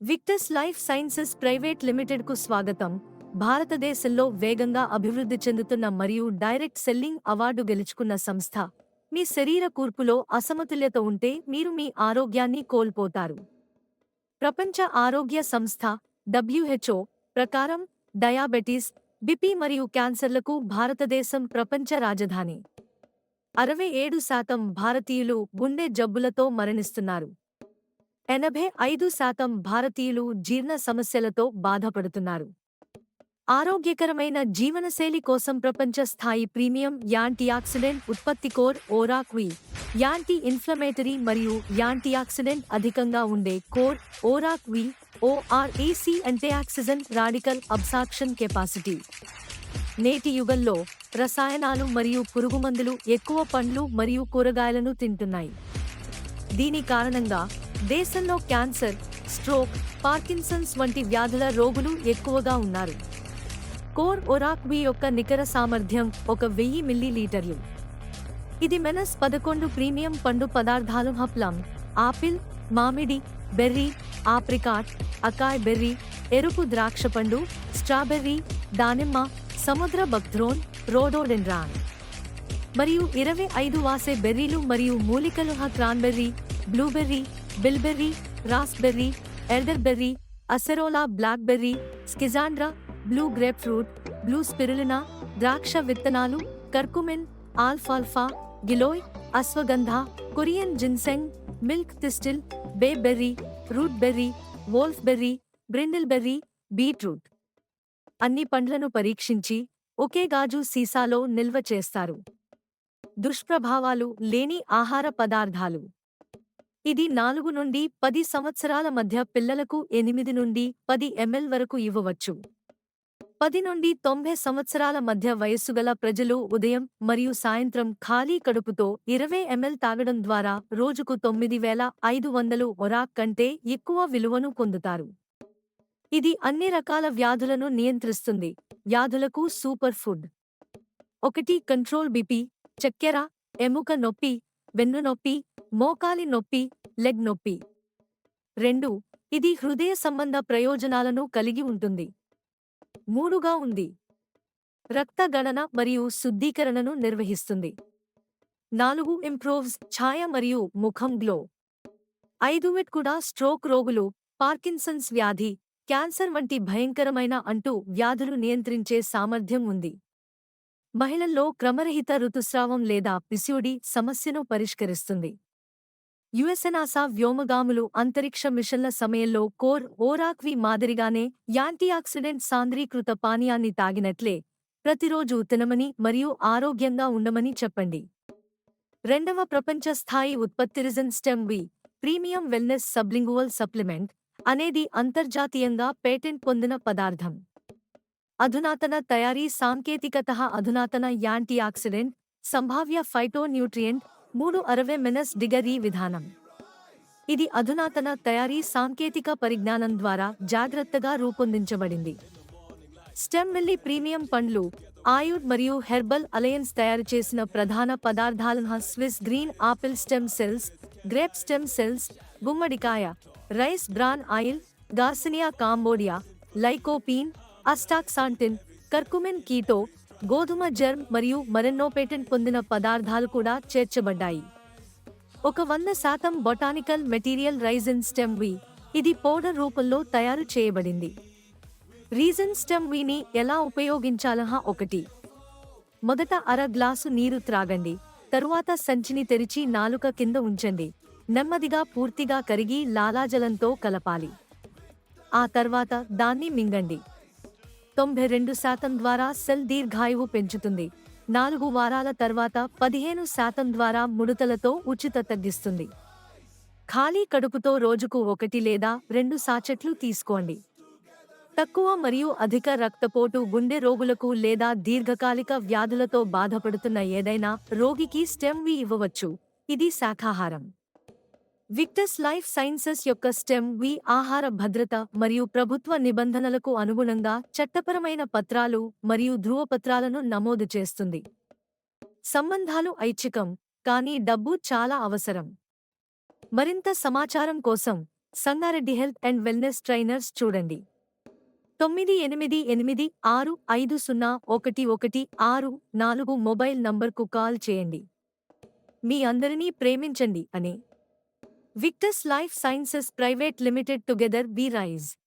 Victus life sciences private లిమిటెడ్కు స్వాగతం. భారతదేశంలో వేగంగా అభివృద్ధి చెందుతున్న మరియు డైరెక్ట్ సెల్లింగ్ అవార్డు గెలుచుకున్న సంస్థ. మీ శరీర కూర్పులో అసమతుల్యత ఉంటే మీరు మీ ఆరోగ్యాన్ని కోల్పోతారు. ప్రపంచ ఆరోగ్య సంస్థ డబ్ల్యూహెచ్ఓ ప్రకారం డయాబెటీస్ బిపి మరియు క్యాన్సర్లకు భారతదేశం ప్రపంచ రాజధాని. అరవై ఏడు శాతం భారతీయులు గుండె జబ్బులతో మరణిస్తున్నారు. ఎనభై ఐదు శాతం భారతీయులు జీర్ణ సమస్యలతో బాధపడుతున్నారు. ఆరోగ్యకరమైన జీవనశైలి కోసం ప్రపంచ స్థాయి ప్రీమియం యాంటీఆక్సిడెంట్ ఉత్పత్తి కోర్ ఓరాక్వి. యాంటీ ఇన్ఫ్లమేటరీ మరియు యాంటీఆక్సిడెంట్ అధికంగా ఉండే కోర్ ఓరాక్వి ఓఆర్ఏసి అంటే ఆక్సిజన్ రాడికల్ అబ్సాక్షన్ కెపాసిటీ. నేటి యుగంలో రసాయనాలు మరియు పురుగుమందులు ఎక్కువ పండ్లు మరియు కూరగాయలను తింటున్నాయి. దీని కారణంగా దేశంలో క్యాన్సర్ స్ట్రోక్ పార్కిన్సన్స్ వంటి వ్యాధుల రోగులు ఎక్కువగా ఉన్నారు. కోర్ ఒరాక్వి యొక్క నికర సామర్థ్యం ఒక వెయ్యి మిల్లీలీటర్లు. ఇది మెనస్ పదకొండు ప్రీమియం పండు పదార్థాలు హప్లం ఆపిల్ మామిడి బెర్రీ ఆప్రికాట్ అకాయ్ బెర్రీ ఎరుపు ద్రాక్ష పండు స్ట్రాబెర్రీ దానిమ్మ సముద్ర బక్థ్రోన్ రోడోడెన్రాన్ మరియు ఇరవై ఐదు వాసే బెర్రీలు మరియు మూలికలు హ cranberry blueberry bilberry raspberry elderberry acerola blackberry schisandra blue grapefruit blue spirulina ద్రాక్ష విత్తనాలు curcumin ఆల్ఫాల్ఫా giloy ashwagandha Korean ginseng milk thistle bayberry root berry wolfberry brindleberry beetroot. అన్ని పండ్లను పరీక్షించి ఒకే గాజు సీసాలో నిల్వ చేస్తారు. దుష్ప్రభావాలు లేని ఆహార పదార్థాలు. ఇది నాలుగు నుండి పది సంవత్సరాల మధ్య పిల్లలకు ఎనిమిది నుండి పది ఎంఎల్ వరకు ఇవ్వవచ్చు. పది నుండి తొంభై సంవత్సరాల మధ్య వయస్సుగల ప్రజలు ఉదయం మరియు సాయంత్రం ఖాళీ కడుపుతో ఇరవై ఎంఎల్ తాగడం ద్వారా రోజుకు తొమ్మిది వేల ఐదు వందలు ఒరాక్ కంటే ఎక్కువ విలువను పొందుతారు. ఇది అన్ని రకాల వ్యాధులను నియంత్రిస్తుంది. వ్యాధులకు సూపర్ ఫుడ్. ఒకటి కంట్రోల్ బిపి చక్కెర ఎముక నొప్పి వెన్ను నొప్పి మోకాలి నొప్పి లెగ్ నొప్పి. రెండు ఇది హృదయ సంబంధ ప్రయోజనాలను కలిగి ఉంటుంది. మూడుగా ఉంది. రక్త గణన మరియు శుద్ధీకరణను నిర్వహిస్తుంది. నాలుగు ఇంప్రూవ్స్ ఛాయ మరియు ముఖం గ్లో. ఐదు విట్ కూడా స్ట్రోక్ రోగులు పార్కిన్సన్స్ వ్యాధి క్యాన్సర్ వంటి భయంకరమైన అంటూ వ్యాధులు నియంత్రించే సామర్థ్యం ఉంది. మహిళల్లో క్రమరహిత ఋతుస్రావం లేదా పిసిఓడి సమస్యను పరిష్కరిస్తుంది. యుఎస్ఎనాసా వ్యోమగాములు అంతరిక్ష మిషన్ల సమయంలో కోర్ ఓరాక్వి మాదిరిగానే యాంటీఆక్సిడెంట్ సాంద్రీకృత పానీయాన్ని తాగినట్లే ప్రతిరోజు తినమని మరియు ఆరోగ్యంగా ఉండమని చెప్పండి. రెండవ ప్రపంచ స్థాయి ఉత్పత్తి regen stem V premium wellness sublingual supplement అనేది అంతర్జాతీయంగా పేటెంట్ పొందిన పదార్థం. అధునాతన తయారీ సాంకేతికత అధునాతన యాంటీఆక్సిడెంట్ సంభావ్య ఫైటోన్యూట్రియంట్ మూడు అరవై మెనస్ డిగరీ విధానం. ఇది అధునాతన తయారీ సాంకేతిక పరిజ్ఞానం ద్వారా జాగ్రత్తగా రూపొందించబడింది. స్టెమ్ మిల్లీ ప్రీమియం పండ్లు ఆయుడ్ మరియు హెర్బల్ అలయన్స్ తయారు చేసిన ప్రధాన పదార్థాలను Swiss green apple stem cells grape stem cells గుమ్మడికాయ rice bran oil garcinia cambogia lycopene astaxanthin curcumin keto గోధుమ జర్మ్ మరియు మరెన్నో పేటెంట్ పొందిన పదార్థాలు కూడా చేర్చబడ్డాయి. ఒక వంద శాతం botanical material regen stem V ఇది పౌడర్ రూపంలో తయారు చేయబడింది. రీజన్ స్టెమ్ వీని ఎలా ఉపయోగించాలహా ఒకటి. మొదట అర గ్లాసు నీరు త్రాగండి తరువాత సంచిని తెరిచి నాలుక కింద ఉంచండి నెమ్మదిగా పూర్తిగా కరిగి లాలాజలంతో కలపాలి. ఆ తర్వాత దాన్ని మింగండి. తొంభై రెండు శాతం ద్వారా సెల్ దీర్ఘాయువు పెంచుతుంది. నాలుగు వారాల తర్వాత పదిహేను శాతం ద్వారా ముడతలతో ఉచిత తగ్గిస్తుంది. ఖాళీ కడుపుతో రోజుకు ఒకటి లేదా రెండు సాచెట్లు తీసుకోండి. తక్కువ మరియు అధిక రక్తపోటు గుండె రోగులకు లేదా దీర్ఘకాలిక వ్యాధులతో బాధపడుతున్న ఏదైనా రోగికి స్టెమ్ వి ఇవ్వవచ్చు. ఇది శాఖాహారం. విక్టస్ లైఫ్ సైన్సెస్ యొక్క స్టెమ్ వి ఆహార భద్రత మరియు ప్రభుత్వ నిబంధనలకు అనుగుణంగా చట్టపరమైన పత్రాలు మరియు ధృవపత్రాలను నమోదు చేస్తుంది. సంబంధాలు ఐచ్ఛికం కానీ డబ్బు చాలా అవసరం. మరింత సమాచారం కోసం Sangareddy health and wellness trainers చూడండి. తొమ్మిది ఎనిమిది ఎనిమిది ఆరు ఐదు సున్నా ఒకటి ఒకటి ఆరు నాలుగు మొబైల్ నంబర్కు కాల్ చేయండి. మీ అందరినీ ప్రేమించండి అని Victus Life Sciences Private Limited together B Rise.